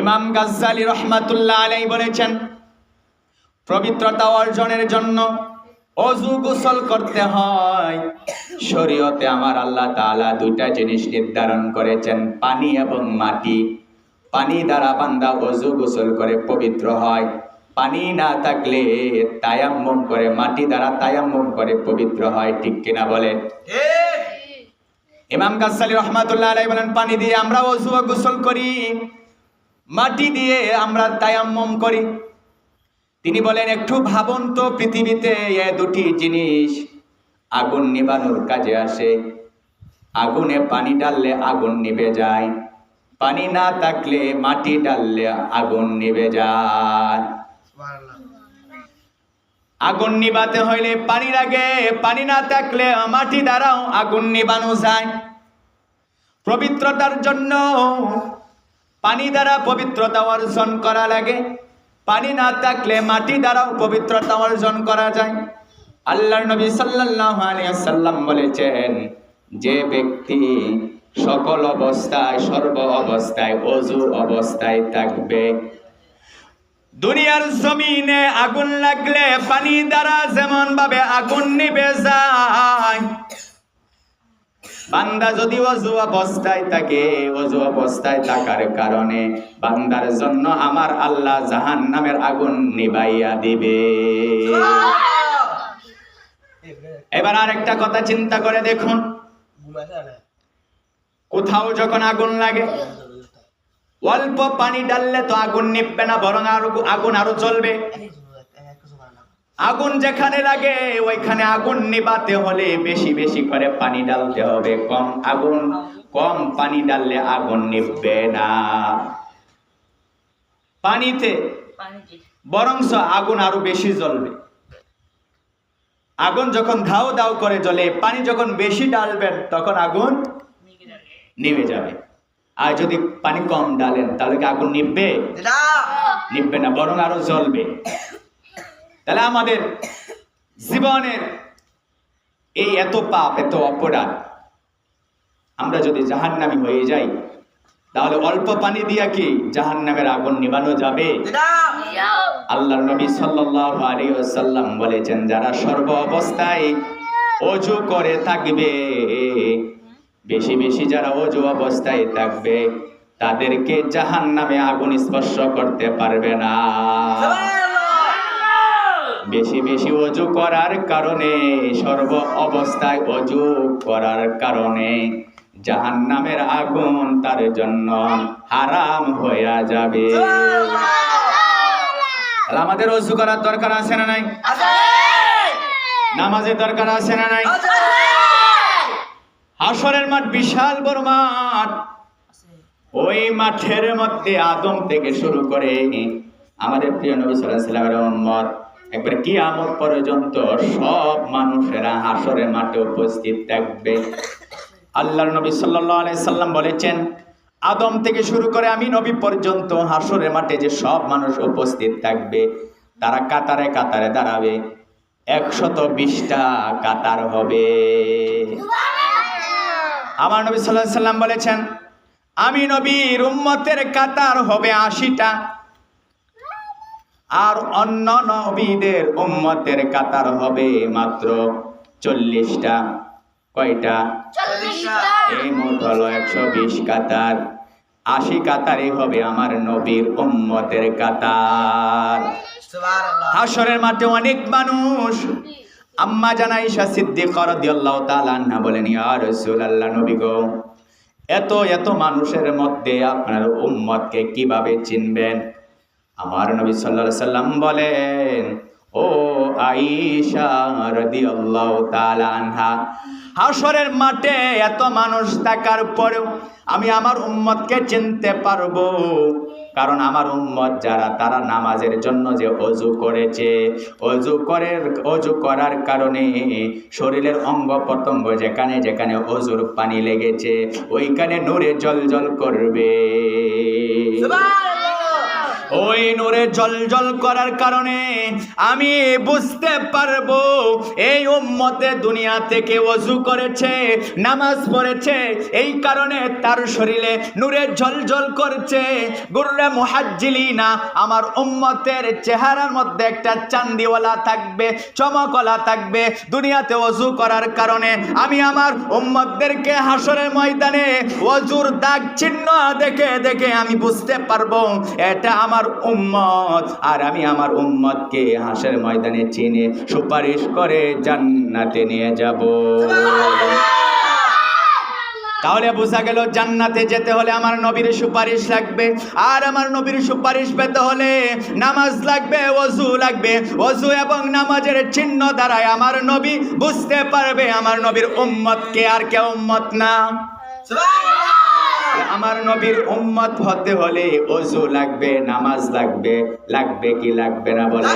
ইমাম গাজ্জালি রহমাতুল্লাহ আলাই বলেছেন পবিত্রতা অর্জনের জন্য অজু গোসল করতে হয়। শরীয়তে আমার আল্লাহ তাআলা দুইটা জিনিস নির্ধারণ করেছেন পানি এবং মাটি। পানি দ্বারা বান্দা অজু গোসল করে পবিত্র হয়। পানি না থাকলে তায়াম্মুম করে মাটি দ্বারা তায়াম্মুম করে পবিত্র হয় ঠিক কিনা বলেন ইমাম গাজ্জালি রহমাতুল্লাহ আলাই বলেন পানি দিয়ে আমরা অজু গোসল করি। মাটি দিয়ে আমরা তায়াম্মম করি। তিনি বলেন, একটু ভাবুন তো পৃথিবীতে এ দুটি জিনিস। আগুন নিবানোর কাজে আসে। আগুনে পানি ডাললে আগুন নিবে যায়। পানি না থাকলে মাটি ডাললে আগুন নিবে যায়। আগুন নিবাতে হইলে পানি লাগে। পানি না থাকলে মাটি দ্বারাও আগুন নিবানো যায়। পবিত্রতার জন্য পানি দ্বারা পবিত্রতা অর্জন করা লাগে। পানি না থাকলে মাটি দ্বারাও পবিত্রতা অর্জন করা যায়। আল্লাহর নবী সাল্লাল্লাহু আলাইহি সাল্লাম বলেছেন, যে ব্যক্তি সকল অবস্থায়, সর্ব অবস্থায়, অজু অবস্থায় থাকবে। দুনিয়ার জমিনে আগুন লাগলে পানি দ্বারা যেমন ভাবে আগুন নিবে যায় বান্দা যদি অজু অবস্থায় থাকে, অজু অবস্থায় থাকার কারণে বান্দার জন্য আমার আল্লাহ জাহান নামের আগুন নিবাইয়া দিবে। এবার আরেকটা কথা চিন্তা করে দেখুন। কোথাও যখন আগুন লাগে, অল্প পানি ডাললে তো আগুন নিববে না, বরং আরও আগুন আরও চলবে আগুন যেখানে লাগে ওইখানে আগুন নিবাতে হলে বেশি বেশি করে পানি ডালতে হবে। কম আগুন কম পানি ডাললে আগুন নিববে না। পানিতে বরংস আগুন আরও বেশি জ্বলবে। আগুন যখন ধাও দাও করে জ্বলে পানি যখন বেশি ডালবেন তখন আগুন নিভে যাবে। আর যদি পানি কম ডালেন তাহলে কি আগুন নিববে নিববে না বরং আরও জ্বলবে। তাহলে আমাদের জীবনের এই এত পাপ এত অপরাধ আমরা যদি জাহান্নামী হয়ে যাই তাহলে অল্প পানি দিয়া কি জাহান্নামের আগুন নিবানো যাবে? আল্লাহ নবী ওয়াসাল্লাম বলেছেন যারা সর্ব অবস্থায় অজু করে থাকবে বেশি বেশি যারা অজু অবস্থায় থাকবে তাদেরকে জাহান্নামে আগুন স্পর্শ করতে পারবে না। বেশি বেশি অজু করার কারণে সর্ব অবস্থায় অজু করার কারণে জাহান্নামের আগুন তার জন্য হারাম হইয়া যাবে। আমাদের অজু করার দরকার আছে না নাই? নামাজের দরকার আছে না নাই? হাসরের মাঠ বিশাল বড় মাঠ। ওই মাঠের মধ্যে আদম থেকে শুরু করে আমাদের প্রিয় নবী সাল্লাল্লাহু আলাইহি ওয়াসাল্লামের উম্মত একবার কিয়ামত পর্যন্ত সব মানুষেরা হাসরের মাঠে উপস্থিত থাকবে। আল্লাহর নবী আলাইহি সাল্লাম বলেছেন আদম থেকে শুরু করে আমি নবী পর্যন্ত হাসরের মাঠে যে সব মানুষ উপস্থিত থাকবে তারা কাতারে কাতারে দাঁড়াবে। একশত বিশটা কাতার হবে। আমার নবী আলাইহি সাল্লাম বলেছেন আমি নবীর উম্মতের কাতার হবে আশিটা। আর অন্য নবীদের উম্মতের কাতার হবে মাত্র চল্লিশটা। কয়টা? এই মোট হলো একশো বিশ কাতার। আশি কাতারই হবে আমার নবীর উম্মতের কাতার। হাসরের মাঠে অনেক মানুষ। আম্মা জানাইশা সিদ্দিক রাদিয়াল্লাহু তাআলা আনহা বলেন ইয়া রাসূলুল্লাহ নবী গো এত এত মানুষের মধ্যে আপনার উম্মতকে কীভাবে চিনবেন? আমার নবী আলাইহি সাল্লাম বলেন, ও তাআলা আনহা হাসরের মাঠে এত মানুষ থাকার পরেও আমি আমার উম্মতকে চিনতে পারব। কারণ আমার উম্মত যারা, তারা নামাজের জন্য যে অজু করেছে, অজু করে, অজু করার কারণে শরীরের অঙ্গ প্রত্যঙ্গ যেখানে যেখানে অজুর পানি লেগেছে, ওইখানে নূরে জল জল করবে ওই নূরে জল জল করার কারণে আমি বুঝতে পারব, এই উম্মতে দুনিয়া থেকে ওযু করেছে, নামাজ পড়েছে, এই কারণে তার শরীরে নূরে জল জল করছে। গুররে মুহাজ্জিলিনা, আমার উম্মতের চেহারার মধ্যে একটা চান্দিওয়ালা থাকবে চমকওয়ালা থাকবে, দুনিয়াতে ওযু করার কারণে আমি আমার উম্মতদেরকে হাসরের ময়দানে ওযুর দাগ চিহ্ন দেখে দেখে আমি বুঝতে পারব, এটা আমার উম্মত। আর আমি আমার উম্মতকে হাসের ময়দানে চিনে সুপারিশ করে জান্নাতে নিয়ে যাব। তাহলে বোঝা গেল জান্নাতে যেতে হলে আমার নবীর সুপারিশ লাগবে আর আমার নবীর সুপারিশ পেতে হলে নামাজ লাগবে ওযু লাগবে। ওযু এবং নামাজের চিহ্ন দ্বারাই আমার নবী বুঝতে পারবে আমার নবীর উম্মত কে আর কে উম্মত না। আমার নবীর উম্মত হতে হলে অজু লাগবে নামাজ লাগবে লাগবে কি লাগবে না বলে।